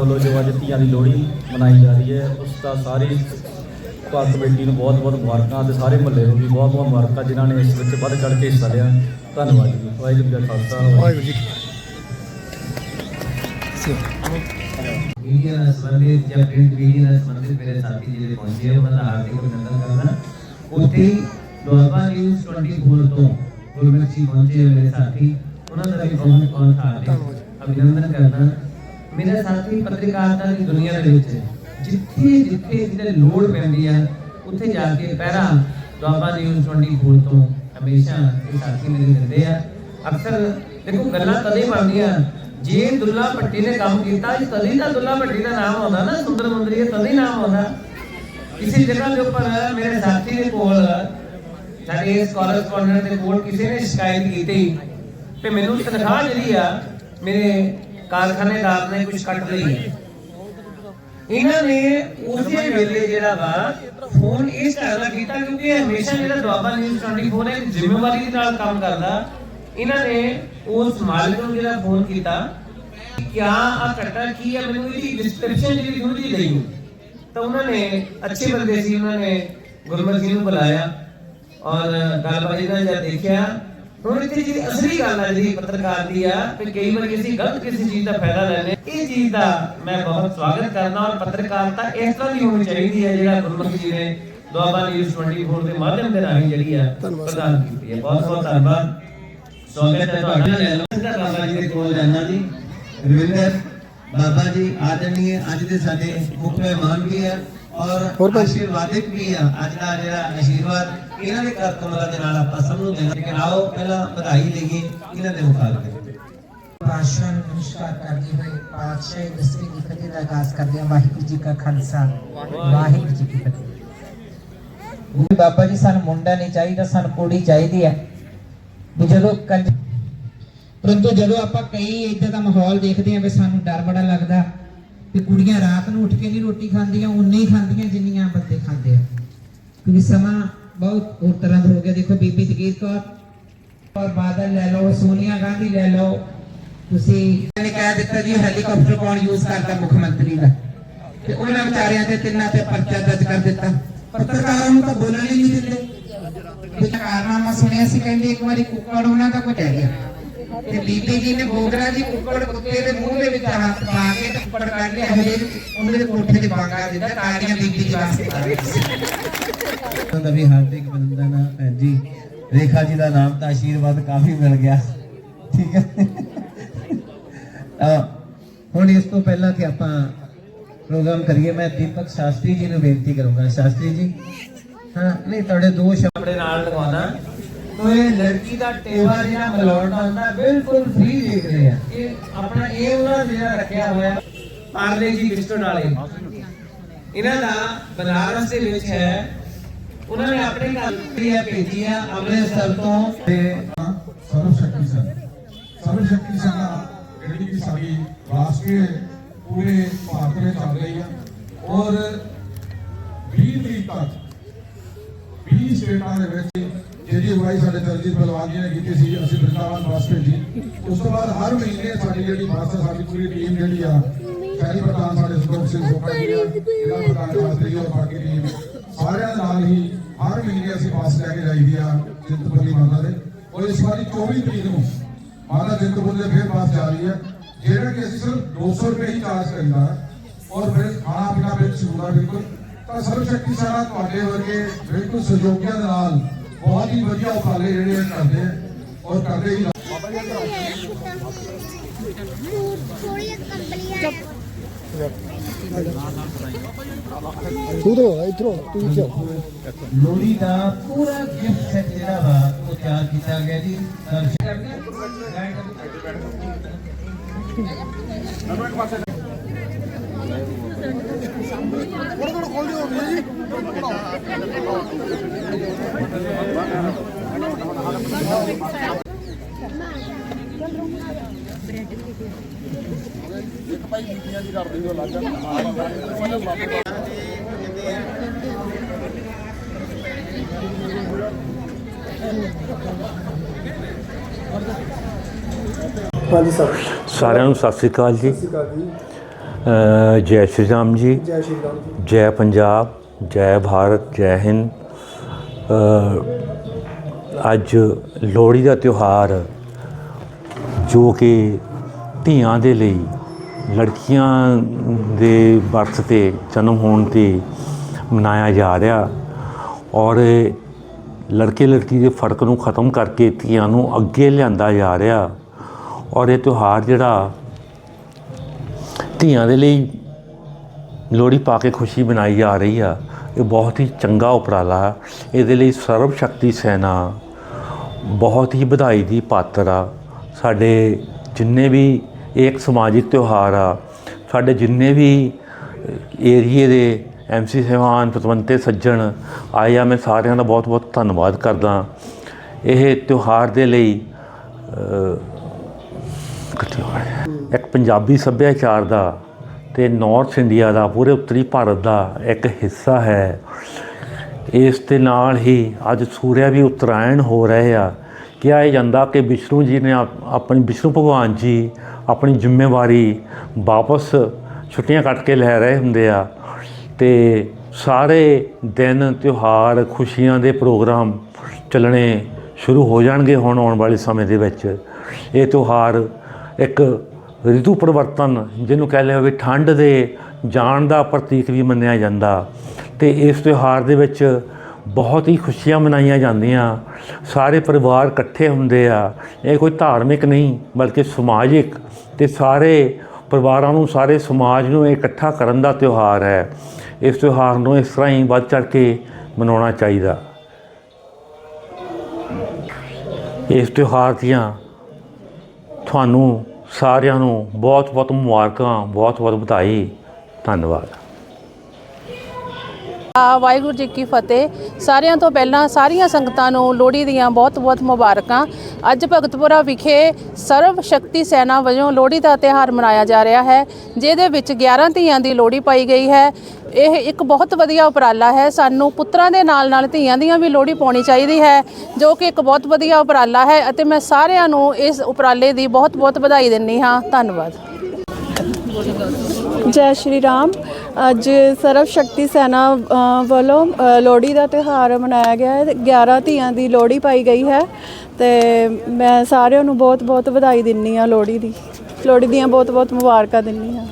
ਬੱਚਿਆਂ ਦੀ ਲੋਹੜੀ ਮਨਾਈ ਜਾ ਰਹੀ ਹੈ ਉਸ ਦਾ ਸਾਰੀ ਭਾਰਤ ਕਮੇਟੀ ਨੂੰ ਬਹੁਤ ਬਹੁਤ ਮੁਬਾਰਕਾਂ ਤੇ ਸਾਰੇ ਮਹੱਲੇ ਨੂੰ ਵੀ ਬਹੁਤ ਬਹੁਤ ਮੁਬਾਰਕਾਂ ਜਿਨ੍ਹਾਂ ਨੇ ਇਸ ਵਿੱਚ ਵੱਧ ਚੜ੍ਹ ਕੇ ਹਿੱਸਾ ਲਿਆ। ਧੰਨਵਾਦ ਜੀ। ਵਾਹਿਗੁਰੂ ਜੀ ਕਾ ਖਾਲਸਾ ਵਾਹਿਗੁਰੂ ਜੀ ਮੀਡੀਆ ਨਾਲ ਸੰਬੰਧਿਤ ਜਾਂ ਪ੍ਰਿੰਟ ਮੀਡੀਆ ਨਾਲ ਸੰਬੰਧਿਤ ਮੇਰੇ ਸਾਥੀ ਜਿਹੜੇ ਪਹੁੰਚੇ ਉਹਨਾਂ ਦਾ ਹਾਰਦਿਕ ਅਭਿਨੰਦਨ ਕਰਦਾ। ਉੱਥੇ ਹੀ ਦੁਆਬਾ ਨਿਊਜ਼ 24 ਤੋਂ ਗੁਰਮੁਖ ਜੀ ਪਹੁੰਚੇ ਮੇਰੇ ਸਾਥੀ। ਉਹਨਾਂ ਦਾ ਵੀ ਬਹੁਤ ਬਹੁਤ ਹਾਰਦਿਕ ਅਭਿਨੰਦਨ ਕਰਦਾ। ਮੇਰੇ ਸਾਥੀ, ਪੱਤਰਕਾਰਤਾ ਦੀ ਦੁਨੀਆ ਦੇ ਵਿੱਚ ਜਿੱਥੇ ਜਿੱਥੇ ਜਿਹਦੇ ਲੋੜ ਪੈਂਦੀ ਆ, ਉੱਥੇ ਜਾ ਕੇ ਪਹਿਰਾ ਦੁਆਬਾ ਨਿਊਜ਼ 24 ਤੋਂ ਹਮੇਸ਼ਾ ਇਹ ਸਾਥੀ ਮੇਰੇ ਦਿੰਦੇ ਆ। ਅਕਸਰ ਦੇਖੋ, ਗੱਲਾਂ ਤਦੇ ਬਣਦੀਆਂ, ਜੇ ਦੁੱਲਾ ਭੱਟੀ ਨੇ ਕੰਮ ਕੀਤਾ, ਜੀ ਤਦੀ ਤਾਂ ਦੁੱਲਾ ਭੱਟੀ ਦਾ ਨਾਮ ਆਉਂਦਾ ਨਾ, ਸੁੰਦਰ ਮੰਦਰੀ ਤਦੀ ਨਾਮ ਆਉਂਦਾ। ਕਿਸੇ ਜਗ੍ਹਾ ਦੇ ਉੱਪਰ ਮੇਰੇ ਸਾਥੀ ਦੇ ਕੋਲ, ਸਾਡੇ ਇਸ ਕਾਰਸਪੋਂਡੈਂਟ ਦੇ ਕੋਲ ਕਿਸੇ ਨੇ ਸ਼ਿਕਾਇਤ ਕੀਤੀ, ਤੇ ਮੈਨੂੰ ਤਨਖਾਹ ਜਿਹੜੀ ਆ, ਮੇਰੇ ਕਾਰਖਾਨੇਦਾਰ ਨੇ ਕੁਝ ਕੱਟ ਲਈ ਹੈ। ਇਹਨਾਂ ਨੇ ਉਸੇ ਵੇਲੇ ਜਿਹੜਾ ਵਾ ਫੋਨ ਇਸ ਤਰ੍ਹਾਂ ਦਾ ਕੀਤਾ ਕਿਉਂਕਿ ਇਹ ਹਮੇਸ਼ਾ ਜਿਹੜਾ ਦੁਆਬਾ ਨਿਊਜ਼ 24 ਹੈ, ਜ਼ਿੰਮੇਵਾਰੀ ਨਾਲ ਕੰਮ ਕਰਦਾ। ਇਹਨਾਂ ਨੇ ਉਸ ਮਾਲਕ ਨੂੰ ਜਿਹੜਾ ਫੋਨ ਕੀਤਾ, ਕਿਆ ਆ ਘਟਨਾ ਕੀ ਹੈ? ਮੈਨੂੰ ਇਹਦੀ ਡਿਸਕ੍ਰਿਪਸ਼ਨ ਜਿਹੜੀ ਥੋੜੀ ਜਿਹੀ ਦੇਈ ਤਾਂ ਉਹਨਾਂ ਨੇ ਅੱਛੇ ਬੰਦੇ ਸੀ, ਉਹਨਾਂ ਨੇ ਗੁਰਮਤ ਜੀ ਨੂੰ ਬੁਲਾਇਆ ਔਰ ਗੱਲਬਾਤ ਨਾਲ ਜਦ ਦੇਖਿਆ ਹੁਣ ਇੱਥੇ ਜਿਹੜੀ ਅਸਲੀ ਗੱਲ ਹੈ ਜਿਹੜੀ ਪੱਤਰਕਾਰ ਦੀ ਆ ਕਿ ਕਈ ਵਾਰੀ ਅਸੀਂ ਗਲਤ ਕਿਸੇ ਚੀਜ਼ ਦਾ ਫਾਇਦਾ ਲੈਂਦੇ ਇਹ ਚੀਜ਼ ਦਾ ਮੈਂ ਬਹੁਤ ਸਵਾਗਤ ਕਰਦਾ ਔਰ ਪੱਤਰਕਾਰਤਾ ਇਸ ਤਰ੍ਹਾਂ ਦੀ ਹੋਣੀ ਚਾਹੀਦੀ ਹੈ ਜਿਹੜਾ ਗੁਰਮੁਖ ਜੀ ਨੇ ਦੁਆਬਾ ਨਿਊਜ਼ 24 ਦੇ ਮਾਧਿਅਮ ਦੇ ਰਾਹੀਂ ਜਿਹੜੀ ਆ ਪ੍ਰਦਾਨ ਕੀਤੀ ਹੈ। ਬਹੁਤ ਬਹੁਤ ਧੰਨਵਾਦ। ਸਵਾਗਤ ਹੈ ਤੁਹਾਡਾ। ਲੈ ਲਓ ਸਿੱਧਾ ਬਾਬਾ ਜੀ ਦੇ ਕੋਲ ਜਾਣਾ ਜੀ। ਰਵਿੰਦਰ ਬਾਬਾ ਜੀ ਆਦਰਣੀਏ ਅੱਜ ਦੇ ਸਾਡੇ ਮੁੱਖ ਮਹਿਮਾਨ ਵੀ ਆ। ਔਰ ਆਸ਼ੀਰਵਾਦਿਕ ਵੀ ਆ। ਅੱਜ ਦਾ ਜਿਹੜਾ ਆਸ਼ੀਰਵਾਦ ਇਹਨਾਂ ਦੇ ਕਮਲਾ ਦੇ ਨਾਲ ਆਪਾਂ ਸਭ ਨੂੰ ਦੇਣਾ। ਲੇਕਿਨ ਆਓ ਪਹਿਲਾਂ ਵਧਾਈ ਲਈਏ ਇਹਨਾਂ ਦੇ ਮੁਕਾਬਲੇ। ਪਾਤਸ਼ਾਹ ਨੂੰ ਨਮਸਕਾਰ ਕਰਦੇ ਹੋਏ ਪਾਤਸ਼ਾਹ ਦਸਵੀਂ ਦੀ ਫਤਿਹ ਦਾ ਆਗਾਜ਼ ਕਰਦੇ ਹਾਂ। ਵਾਹਿਗੁਰੂ ਜੀ ਕਾ ਖਾਲਸਾ। ਵਾਹਿਗੁਰੂ ਜੀ ਕੀ ਫਤਿਹ। ਬਾਬਾ ਜੀ ਸਾਨੂੰ ਮੁੰਡਾ ਨਹੀਂ ਚਾਹੀਦਾ ਸਾਨੂੰ ਕੁੜੀ ਚਾਹੀਦੀ ਹੈ। ਵੀ ਜਦੋਂ ਕੰਜ ਪਰੰਤੂ ਜਦੋਂ ਆਪਾਂ ਕਈ ਇਦਾਂ ਦਾ ਮਾਹੌਲ ਦੇਖਦੇ ਆਂ ਵੀ ਸਾਨੂੰ ਡਰ ਬੜਾ ਲੱਗਦਾ। ਵੀ ਕੁੜੀਆਂ ਰਾਤ ਨੂੰ ਉੱਠ ਕੇ ਨਹੀਂ ਰੋਟੀ ਖਾਂਦੀਆਂ, ਉਨੇ ਹੀ ਖਾਂਦੀਆਂ ਜਿੰਨੀਆਂ ਬੰਦੇ ਖਾਂਦੇ ਆ। ਕਿਉਂਕਿ ਸਮਾਂ ਬਹੁਤ ਹੋਰ ਤਰ੍ਹਾਂ ਦਾ ਹੋ ਗਿਆ। ਦੇਖੋ ਬੀਬੀ ਜਗੀਰ ਕੌਰ, ਔਰ ਬਾਦਲ ਲੈ ਲਓ, ਸੋਨੀਆ ਗਾਂਧੀ ਲੈ ਲਓ। ਤੁਸੀਂ ਨੇ ਕਹਿ ਦਿੱਤਾ ਜੀ ਹੈਲੀਕਾਪਟਰ ਕੌਣ ਯੂਜ਼ ਕਰਦਾ ਮੁੱਖ ਮੰਤਰੀ ਦਾ? ਤੇ ਉਹਨਾਂ ਵਿਚਾਰਿਆਂ ਤੇ ਤਿੰਨਾਂ ਤੇ ਪਰਚਾ ਦਰਜ ਕਰ ਦਿੱਤਾ। ਪੱਤਰਕਾਰਾਂ ਨੂੰ ਤਾਂ ਬੋਲਣ ਹੀ ਨਹੀਂ ਦਿੰਦੇ। ਕਾਰਨਾਮਾ ਸੁਣਿਆ ਸੀ, ਕਹਿੰਦੇ ਇੱਕ ਵਾਰੀ ਕੁੱਕੜ ਉਹਨਾਂ ਦਾ ਕੋਈ ਰਹਿ ਗਿਆ। ਤੇ ਬੀਬੀ ਜੀ ਨੇ ਬੋਗਰਾ ਜੀ ਕੁੱਕੜ ਕੁੱਤੇ ਦੇ ਮੂੰਹ ਦੇ ਵਿੱਚ ਹੱਥ ਪਾ ਕੇ ਕੁੱਕੜ ਕੱਢ ਹਜੇ ਉਹਨਾਂ ਦੇ ਕੋਠੇ ਤੇ ਬਾਂਗਾ ਦਿੱਤਾ ਤਾੜੀਆਂ ਬੀਬੀ ਜੀ ਵਾਸਤੇ ਦਾ ਵੀ ਹਾਰਦਿਕ ਹੈ ਭੈਣ ਜੀ। ਰੇਖਾ ਜੀ ਦਾ ਨਾਮ ਤਾਂ ਆਸ਼ੀਰਵਾਦ ਕਾਫੀ ਮਿਲ ਗਿਆ। ਠੀਕ ਹੈ। ਹੁਣ ਇਸ ਤੋਂ ਪਹਿਲਾਂ ਕਿ ਆਪਾਂ ਪ੍ਰੋਗਰਾਮ ਕਰੀਏ ਮੈਂ ਦੀਪਕ ਸ਼ਾਸਤਰੀ ਜੀ ਨੂੰ ਬੇਨਤੀ ਕਰੂੰਗਾ। ਸ਼ਾਸਤਰੀ ਜੀ ਹਾਂ ਨਹੀਂ ਤੁਹਾਡੇ ਦੋ ਸ਼ਬਦ ਆਪਣੇ ਨਾਲ ਲਗਾਉਣਾ ਤੋ ਇਹ ਲੜਕੀ ਦਾ ਟੇਵਾ ਜਿਹੜਾ ਮਲੋਟ ਹੁੰਦਾ ਬਿਲਕੁਲ ਫ੍ਰੀ ਦੇਖ ਰਹੇ ਆ। ਇਹ ਆਪਣਾ ਇਹ ਉਹਨਾਂ ਜਿਹੜਾ ਰੱਖਿਆ ਹੋਇਆ ਪਾਰਲੇ ਜੀ ਬਿਸਕੁਟ ਵਾਲੇ ਇਹਨਾਂ ਦਾ ਬਨਾਰਸ ਦੇ ਵਿੱਚ ਹੈ। ਉਹਨਾਂ ਨੇ ਆਪਣੇ ਘਰ ਇਹ ਭੇਜੀ ਅੰਮ੍ਰਿਤਸਰ ਤੋਂ। ਤੇ ਸਰਵ ਸ਼ਕਤੀ ਸਨ ਸਰਵ ਸ਼ਕਤੀ ਸਨ ਜਿਹੜੀ ਕਿ ਸਾਡੀ ਰਾਸ਼ਟਰੀ ਪੂਰੇ ਭਾਰਤ ਵਿੱਚ ਚੱਲ ਰਹੀ ਹੈ ਔਰ 20 ਤਰੀਕ ਤੱਕ 20 ਸਟੇਟਾਂ ਦੇ ਵਿੱਚ ਜਿਹੜੀ ਅਗਵਾਈ ਸਾਡੇ ਦਲਜੀਤ ਬਲਵਾਨ ਜੀ ਨੇ ਕੀਤੀ ਸੀ, ਅਸੀਂ ਬ੍ਰਿੰਦਾਵਨ ਬੱਸ ਭੇਜੀ। ਉਸ ਤੋਂ ਬਾਅਦ ਹਰ ਮਹੀਨੇ ਸਾਡੀ ਜਿਹੜੀ ਬੱਸ ਸਾਡੀ ਪੂਰੀ ਟੀਮ ਜਿਹੜੀ ਆ ਸ਼ਹਿਰੀ ਪ੍ਰਧਾਨ ਸਾਡੇ ਸੰਤੋਖ ਸਿੰਘ ਸੋਪਾ ਜੀ ਆ ਪ੍ਰਧਾਨ ਸ਼ਾਸਤਰੀ ਔਰ ਬਾਕੀ ਟੀਮ ਸਾਰਿਆਂ ਨਾਲ ਹੀ ਹਰ ਮਹੀਨੇ ਅਸੀਂ ਬੱਸ ਲੈ ਕੇ ਜਾਈਦੀ ਆ ਚਿੰਤਪੁਰਨੀ ਮਾਤਾ ਦੇ। ਔਰ ਇਸ ਵਾਰੀ 24 ਤਰੀਕ ਨੂੰ ਮਾਤਾ ਚਿੰਤਪੁਰਨੀ ਦੇ ਫਿਰ ਬੱਸ ਜਾ ਰਹੀ ਹੈ ਜਿਹੜਾ ਕਿ ਅਸੀਂ ਸਿਰਫ 200 ਰੁਪਏ ਹੀ ਚਾਰਜ ਕਰੀਦਾ। ਔਰ ਫਿਰ ਖਾਣਾ ਪੀਣਾ ਵਿੱਚ ਹੁੰਦਾ ਬਿਲਕੁਲ। ਤਾਂ ਸਰਵ ਸ਼ਕਤੀ ਸਾਰਾ ਤੁਹਾਡੇ ਵਰਗੇ ਬਿਲਕੁਲ ਸਹਿਯੋਗੀਆਂ ਦੇ ਨਾਲ ਬਹੁਤ ਹੀ ਵਧੀਆ ਉਪਰਾਲੇ ਜਿਹੜੇ ਇਹ ਕਰਦੇ ਆ ਔਰ ਕਰਦੇ ਹੀ ਥੋੜੀ ਕੰਪਨੀ ਆ ਲੋਹੜੀ ਦਾ ਪੂਰਾ ਗਿਫਟ ਸੈਟ ਜਿਹੜਾ ਵਾ ਉਹ ਤਿਆਰ ਕੀਤਾ ਗਿਆ ਜੀ। ਦਰਸ਼ਕ ਸਾਰਿਆਂ ਨੂੰ ਸਤਿ ਸ੍ਰੀ ਅਕਾਲ ਜੀ। ਅ, ਜੈ ਸ਼੍ਰੀ ਰਾਮ ਜੀ। ਜੈ ਸ਼੍ਰੀ ਰਾਮ ਜੀ। ਜੈ ਪੰਜਾਬ। ਜੈ ਭਾਰਤ, ਜੈ ਹਿੰਦ। ਅੱਜ ਲੋਹੜੀ ਦਾ ਤਿਉਹਾਰ ਜੋ ਕਿ ਧੀਆਂ ਦੇ ਲਈ, ਲੜਕੀਆਂ ਦੇ ਬਰਥ ਤੇ ਜਨਮ ਹੋਣ ਤੇ ਮਨਾਇਆ ਜਾ ਰਿਹਾ ਔਰ ਲੜਕੇ ਲੜਕੀ ਦੇ ਫ਼ਰਕ ਨੂੰ ਖਤਮ ਕਰਕੇ ਧੀਆਂ ਨੂੰ ਅੱਗੇ ਲਿਆਂਦਾ ਜਾ ਰਿਹਾ ਔਰ ਇਹ ਤਿਉਹਾਰ ਜਿਹੜਾ ਧੀਆਂ ਦੇ ਲਈ ਲੋਹੜੀ ਪਾ ਕੇ ਖੁਸ਼ੀ ਮਨਾਈ ਜਾ ਰਹੀ ਆ। ਇਹ ਬਹੁਤ ਹੀ ਚੰਗਾ ਉਪਰਾਲਾ ਇਹਦੇ ਲਈ ਸਰਵ ਸ਼ਕਤੀ ਸੈਨਾ ਬਹੁਤ ਹੀ ਵਧਾਈ ਦੀ ਪਾਤਰ ਆ। ਸਾਡੇ ਜਿੰਨੇ ਵੀ ਇੱਕ ਸਮਾਜਿਕ ਤਿਉਹਾਰ ਆ, ਸਾਡੇ ਜਿੰਨੇ ਵੀ ਏਰੀਏ ਦੇ ਐਮਸੀ ਸਹਿਬਾਨ, ਪਤਵੰਤੇ, ਸੱਜਣ, ਆਏ ਆ, ਮੈਂ ਸਾਰਿਆਂ ਦਾ ਬਹੁਤ ਬਹੁਤ ਧੰਨਵਾਦ ਕਰਦਾ। ਇਹ ਤਿਉਹਾਰ ਦੇ ਲਈ ਇੱਕ ਪੰਜਾਬੀ ਸੱਭਿਆਚਾਰ ਦਾ ਤੇ ਨਾਰਥ ਇੰਡੀਆ ਦਾ, ਪੂਰੇ ਉੱਤਰੀ ਭਾਰਤ ਦਾ ਇੱਕ ਹਿੱਸਾ ਹੈ। ਇਸ ਦੇ ਨਾਲ ਹੀ ਅੱਜ ਸੂਰਿਆ ਵੀ ਉਤਰਾਇਣ ਹੋ ਰਹੇ ਆ। ਕਿਹਾ ਇਹ ਜਾਂਦਾ ਕਿ ਵਿਸ਼ਨੂੰ ਜੀ ਨੇ ਆਪਣੀ, ਵਿਸ਼ਨੂੰ ਭਗਵਾਨ ਜੀ ਆਪਣੀ ਜ਼ਿੰਮੇਵਾਰੀ ਵਾਪਸ ਛੁੱਟੀਆਂ ਕੱਟ ਕੇ ਲੈ ਰਹੇ ਹੁੰਦੇ ਆ। ਤੇ ਸਾਰੇ ਦਿਨ ਤਿਉਹਾਰ, ਖੁਸ਼ੀਆਂ ਦੇ ਪ੍ਰੋਗਰਾਮ ਚੱਲਣੇ ਸ਼ੁਰੂ ਹੋ ਜਾਣਗੇ ਹੁਣ ਆਉਣ ਵਾਲੇ ਸਮੇਂ ਦੇ ਵਿੱਚ। ਇਹ ਤਿਉਹਾਰ ਇੱਕ ਰਿਤੂ ਪਰਿਵਰਤਨ, ਜਿਹਨੂੰ ਕਹਿ ਲਿਆ ਵੀ ਠੰਡ ਦੇ ਜਾਣ ਦਾ ਪ੍ਰਤੀਕ ਵੀ ਮੰਨਿਆ ਜਾਂਦਾ। ਤੇ ਇਸ ਤਿਉਹਾਰ ਦੇ ਵਿੱਚ ਬਹੁਤ ਹੀ ਖੁਸ਼ੀਆਂ ਮਨਾਈਆਂ ਜਾਂਦੀਆਂ। ਸਾਰੇ ਪਰਿਵਾਰ ਇਕੱਠੇ ਹੁੰਦੇ ਆ। ਇਹ ਕੋਈ ਧਾਰਮਿਕ ਨਹੀਂ, ਬਲਕਿ ਸਮਾਜਿਕ। ਤੇ ਸਾਰੇ ਪਰਿਵਾਰਾਂ ਨੂੰ, ਸਾਰੇ ਸਮਾਜ ਨੂੰ ਇਕੱਠਾ ਕਰਨ ਦਾ ਤਿਉਹਾਰ ਹੈ। ਇਸ ਤਿਉਹਾਰ ਨੂੰ ਇਸ ਤਰ੍ਹਾਂ ਹੀ ਵੱਧ ਚੜ੍ਹ ਕੇ ਮਨਾਉਣਾ ਚਾਹੀਦਾ। ਇਸ ਤਿਉਹਾਰ ਦੀਆਂ ਤੁਹਾਨੂੰ ਸਾਰਿਆਂ ਨੂੰ ਬਹੁਤ ਬਹੁਤ ਮੁਬਾਰਕਾਂ ਬਹੁਤ ਬਹੁਤ ਵਧਾਈ। ਧੰਨਵਾਦ। ਵਾਹਿਗੁਰੂ ਜੀ ਕੀ ਫਤਿਹ। ਸਾਰਿਆਂ ਤੋਂ ਪਹਿਲਾਂ ਸਾਰੀਆਂ ਸੰਗਤਾਂ ਨੂੰ ਲੋਹੜੀ ਦੀਆਂ ਬਹੁਤ-ਬਹੁਤ ਮੁਬਾਰਕਾਂ। ਅੱਜ ਭਗਤਪੁਰਾ ਵਿਖੇ ਸਰਵ ਸ਼ਕਤੀ ਸੈਨਾ ਵਜੋਂ ਲੋਹੜੀ ਦਾ ਤਿਉਹਾਰ ਮਨਾਇਆ ਜਾ ਰਿਹਾ ਹੈ, ਜਿਹਦੇ ਵਿੱਚ 11 ਧੀਆਂ ਦੀ ਲੋਹੜੀ ਪਾਈ ਗਈ ਹੈ। ਇਹ ਇੱਕ ਬਹੁਤ ਵਧੀਆ ਉਪਰਾਲਾ ਹੈ। ਸਾਨੂੰ ਪੁੱਤਰਾਂ ਦੇ ਨਾਲ-ਨਾਲ ਧੀਆਂ ਦੀਆਂ ਵੀ ਲੋਹੜੀ ਪਾਉਣੀ ਚਾਹੀਦੀ ਹੈ, ਜੋ ਕਿ ਇੱਕ ਬਹੁਤ ਵਧੀਆ ਉਪਰਾਲਾ ਹੈ ਅਤੇ ਮੈਂ ਸਾਰਿਆਂ ਨੂੰ ਇਸ ਉਪਰਾਲੇ ਦੀ ਬਹੁਤ-ਬਹੁਤ ਵਧਾਈ ਦਿੰਦੀ ਹਾਂ। ਧੰਨਵਾਦ। ਜੈ ਸ਼੍ਰੀ ਰਾਮ। ਅੱਜ ਸਰਵ ਸ਼ਕਤੀ ਸੈਨਾ ਵੱਲੋਂ ਲੋਹੜੀ ਦਾ ਤਿਉਹਾਰ ਮਨਾਇਆ ਗਿਆ ਹੈ। 11 ਧੀਆਂ ਦੀ ਲੋਹੜੀ ਪਾਈ ਗਈ ਹੈ ਤੇ ਮੈਂ ਸਾਰਿਆਂ ਨੂੰ ਬਹੁਤ-ਬਹੁਤ ਵਧਾਈ ਦਿੰਨੀ ਆ ਲੋਹੜੀ ਦੀ। ਲੋਹੜੀ ਦੀਆਂ ਬਹੁਤ-ਬਹੁਤ ਮੁਬਾਰਕਾਂ ਦਿੰਨੀ ਆ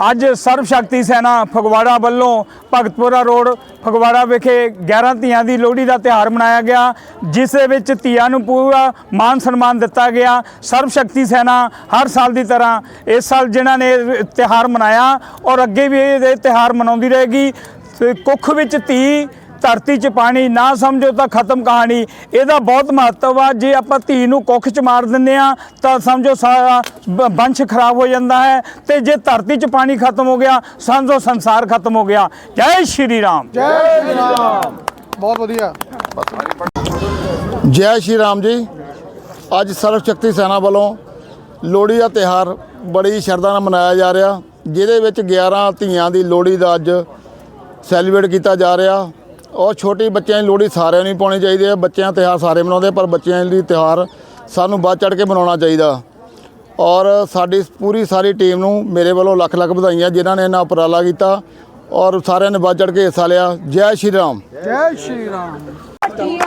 ਅੱਜ ਸਰਵ ਸ਼ਕਤੀ ਸੈਨਾ ਫਗਵਾੜਾ ਵੱਲੋਂ ਭਗਤਪੁਰਾ ਰੋਡ, ਫਗਵਾੜਾ ਵਿਖੇ 11 ਧੀਆਂ ਦੀ ਲੋਹੜੀ ਦਾ ਤਿਉਹਾਰ ਮਨਾਇਆ ਗਿਆ, ਜਿਸ ਦੇ ਵਿੱਚ ਧੀਆਂ ਨੂੰ ਪੂਰਾ ਮਾਨ ਸਨਮਾਨ ਦਿੱਤਾ ਗਿਆ। ਸਰਵ ਸ਼ਕਤੀ ਸੈਨਾ ਹਰ ਸਾਲ ਦੀ ਤਰ੍ਹਾਂ ਇਸ ਸਾਲ ਜਿਨ੍ਹਾਂ ਨੇ ਇਹ ਤਿਉਹਾਰ ਮਨਾਇਆ ਔਰ ਅੱਗੇ ਵੀ ਇਹ ਤਿਉਹਾਰ ਮਨਾਉਂਦੀ ਰਹੇਗੀ ਕੁੱਖ ਵਿੱਚ ਧੀ ਧਰਤੀ 'ਚ ਪਾਣੀ ਨਾ ਸਮਝੋ ਤਾਂ ਖਤਮ ਕਹਾਣੀ। ਇਹਦਾ ਬਹੁਤ ਮਹੱਤਵ ਆ ਜੇ ਆਪਾਂ ਧੀ ਨੂੰ ਕੁੱਖ 'ਚ ਮਾਰ ਦਿੰਦੇ ਆ ਤਾਂ ਸਮਝੋ ਸਾਰਾ ਵੰਸ਼ ਖਰਾਬ ਹੋ ਜਾਂਦਾ ਹੈ। ਤੇ ਜੇ ਧਰਤੀ 'ਚ ਪਾਣੀ ਖਤਮ ਹੋ ਗਿਆ ਸਮਝੋ ਸੰਸਾਰ ਖਤਮ ਹੋ ਗਿਆ। ਜੈ ਸ਼੍ਰੀ ਰਾਮ। ਜੈ ਸ਼੍ਰੀ ਰਾਮ। ਜੀ ਅੱਜ ਸਰਵ ਸ਼ਕਤੀ ਸੈਨਾ ਵੱਲੋਂ ਲੋਹੜੀ ਦਾ ਤਿਹਾਰ ਬੜੀ ਸ਼ਰਧਾ ਨਾਲ ਮਨਾਇਆ ਜਾ ਰਿਹਾ ਜਿਹਦੇ ਵਿੱਚ 11 ਧੀਆਂ ਦੀ ਲੋਹੜੀ ਦਾ ਅੱਜ ਸੈਲੀਬ੍ਰੇਟ ਕੀਤਾ ਜਾ ਰਿਹਾ। ਔਰ ਛੋਟੇ ਬੱਚਿਆਂ ਦੀ ਲੋਹੜੀ ਸਾਰਿਆਂ ਨੂੰ ਪਾਉਣੀ ਚਾਹੀਦੀ ਹੈ। ਬੱਚਿਆਂ ਦਾ ਤਿਹਾਰ ਸਾਰੇ ਮਨਾਉਂਦੇ ਪਰ ਬੱਚਿਆਂ ਲਈ ਤਿਹਾਰ ਸਾਨੂੰ ਵੱਧ ਚੜ ਕੇ ਮਨਾਉਣਾ ਚਾਹੀਦਾ। ਔਰ ਸਾਡੀ ਪੂਰੀ ਸਾਰੀ ਟੀਮ ਨੂੰ ਮੇਰੇ ਵੱਲੋਂ ਲੱਖ ਲੱਖ ਵਧਾਈਆਂ ਜਿਨ੍ਹਾਂ ਨੇ ਇਹਨਾਂ ਉਪਰਾਲਾ ਕੀਤਾ ਔਰ ਸਾਰਿਆਂ ਨੇ ਵੱਧ ਚੜ ਕੇ ਹਿੱਸਾ ਲਿਆ। ਜੈ ਸ਼੍ਰੀ ਰਾਮ। ਛੁੱਟੀ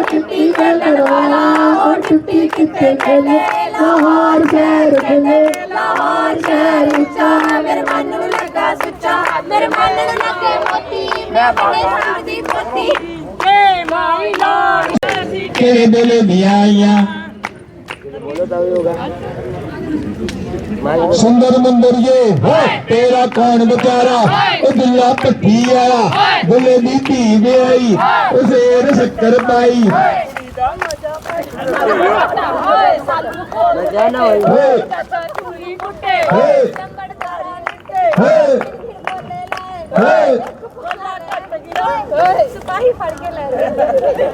ਤੇ ਲੜਵਾਲਾ ਉਹ ਛੁੱਟੀ ਕਿੱਥੇ ਖੇਲੇ ਲਾਹੌਰ ਸ਼ਹਿਰ ਖੇਲੇ ਲਾਹੌਰ ਸ਼ਹਿਰ ਉੱਚਾ ਮੇਰੇ ਮਨ ਨੂੰ ਲੱਗਾ ਸੁੱਚਾ ਮੇਰੇ ਮਨ ਨੂੰ ਲੱਗੇ ਮੋਤੀ ਮੈਂ ਬੜੇ ਸੰਗ ਦੀ ਪੋਤੀ ਏ ਮਾਈ ਲਾਲ ਤੇਰੇ ਬੋਲੇ ਵਿਆਹੀਆਂ ਸੁੰਦਰ ਮੁੰਦਰੀਏ ਤੇਰਾ ਕੌਣ ਵਿਚਾਰਾ ਉਹ ਦੁੱਲਾ ਭੱਠੀ ਆਇਆ ਦੁੱਲੇ ਦੀ ਧੀ ਵਿਆਹੀ ਉਸੇ ਸ਼ੱਕਰ ਪਾਈ। ਮਜਾ ਨਾ ਹੋਈ ਹੋਏ ਚੰਬੜਦਾਰੀ ਨਿੱਤੇ ਹੋਏ ਬੋਲੇ ਲਾਏ ਬੋਲਾ ਕੱਟ ਗਿਆ ਸਿਪਾਹੀ ਫੜ ਕੇ ਲੈ ਰਹੇ